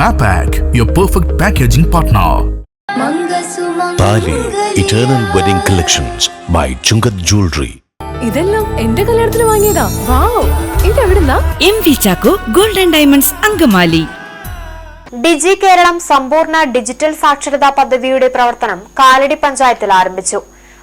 Mapac, your perfect packaging partner. Thali eternal wedding collections by Chungath jewellery ഇതെല്ലാം എന്റെ കല്യാണത്തിന് വാങ്ങിയതാ. Wow. ഇതെവിടുന്നാ? M V Chacko golden diamonds Angamaly. Digi Keralam സമ്പൂർണ digital സാക്ഷരതാ പദ്ധതിയുടെ പ്രവർത്തനം കാലടി പഞ്ചായത്തിൽ ആരംഭിച്ചു.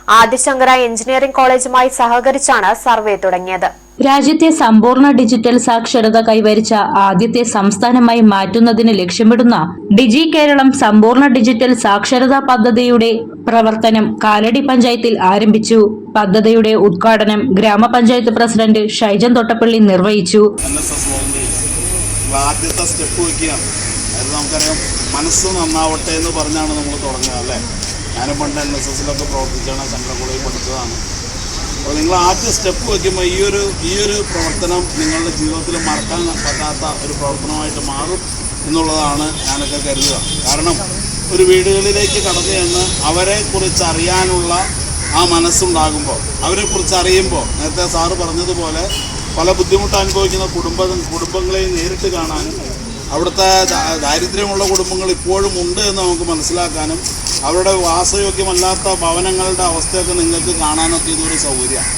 ആദിശങ്കര എഞ്ചിനീയറിംഗ് കോളേജുമായി സഹകരിച്ചാണ് സർവേ തുടങ്ങിയത്. രാജ്യത്തെ സമ്പൂർണ ഡിജിറ്റൽ സാക്ഷരത കൈവരിച്ച ആദ്യത്തെ സംസ്ഥാനമായി മാറ്റുന്നതിന് ലക്ഷ്യമിടുന്ന ഡിജി കേരളം സമ്പൂർണ ഡിജിറ്റൽ സാക്ഷരതാ പദ്ധതിയുടെ പ്രവർത്തനം കാലടി പഞ്ചായത്തിൽ ആരംഭിച്ചു. പദ്ധതിയുടെ ഉദ്ഘാടനം ഗ്രാമപഞ്ചായത്ത് പ്രസിഡന്റ് ഷൈജൻ തൊട്ടപ്പള്ളി നിർവഹിച്ചു. ആദ്യത്തെ സ്റ്റെപ്പ് വയ്ക്കുകയാണ് നമുക്കറിയാം മനസ്സ് നന്നാവട്ടെ എന്ന് പറഞ്ഞാണ് നമ്മൾ തുടങ്ങുക അല്ലേ? ഞാനും പണ്ട് എൻ എസ് എസിലൊക്കെ പ്രവർത്തിച്ചാണ് സെൻട്രൽ പഠിച്ചതാണ്. അപ്പോൾ നിങ്ങൾ ആദ്യ സ്റ്റെപ്പ് വയ്ക്കുമ്പോൾ ഈ ഒരു ഈ ഒരു പ്രവർത്തനം നിങ്ങളുടെ ജീവിതത്തിൽ മറക്കാൻ പറ്റാത്ത ഒരു പ്രവർത്തനമായിട്ട് മാറും എന്നുള്ളതാണ് ഞാനൊക്കെ കരുതുക. കാരണം ഒരു വീടുകളിലേക്ക് കടന്നു ചെന്ന് അവരെ കുറിച്ച് അറിയാനുള്ള ആ മനസ്സുണ്ടാകുമ്പോൾ അവരെക്കുറിച്ച് അറിയുമ്പോൾ നേരത്തെ സാറ് പറഞ്ഞതുപോലെ പല ബുദ്ധിമുട്ട് അനുഭവിക്കുന്ന കുടുംബ കുടുംബങ്ങളെയും നേരിട്ട് കാണാനും അവിടുത്തെ ദാരിദ്ര്യമുള്ള കുടുംബങ്ങൾ ഇപ്പോഴും ഉണ്ട് എന്ന് നമുക്ക് മനസ്സിലാക്കാനും അവരുടെ വാസയോഗ്യമല്ലാത്ത ഭവനങ്ങളുടെ അവസ്ഥയൊക്കെ നിങ്ങൾക്ക് കാണാനൊക്കെ ഇതൊരു സൗകര്യമാണ്.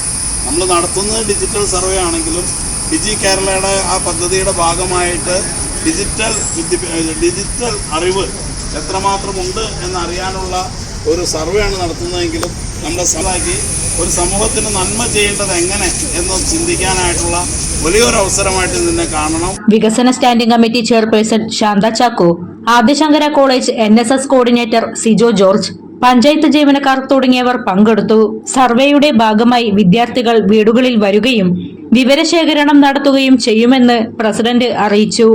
നമ്മൾ നടത്തുന്നത് ഡിജിറ്റൽ സർവേ ആണെങ്കിലും ഡിജി കേരളയുടെ ആ പദ്ധതിയുടെ ഭാഗമായിട്ട് ഡിജിറ്റൽ ഡിജിറ്റൽ അറിവ് എത്രമാത്രമുണ്ട് എന്നറിയാനുള്ള ഒരു സർവേ സർവേയാണ് നടത്തുന്നതെങ്കിലും നമ്മുടെ സ്ഥലമാക്കി ഒരു സമൂഹത്തിന് നന്മ ചെയ്യേണ്ടത് എങ്ങനെ എന്ന് ചിന്തിക്കാനായിട്ടുള്ള വലിയൊരു അവസരമായിട്ട് ഇതിനെ കാണണം. വികസന standing committee chairperson Shantha Chacko Adishankara college N S S coordinator Sijo George panchayat ജീവനക്കാർ തുടങ്ങിയവർ പങ്കെടുത്തു. സർവേയുടെ ഭാഗമായി വിദ്യാർത്ഥികൾ വീടുകളിൽ വരികയും വിവരശേഖരണം നടത്തുകയും ചെയ്യുമെന്ന് പ്രസിഡന്റ് അറിയിച്ചു.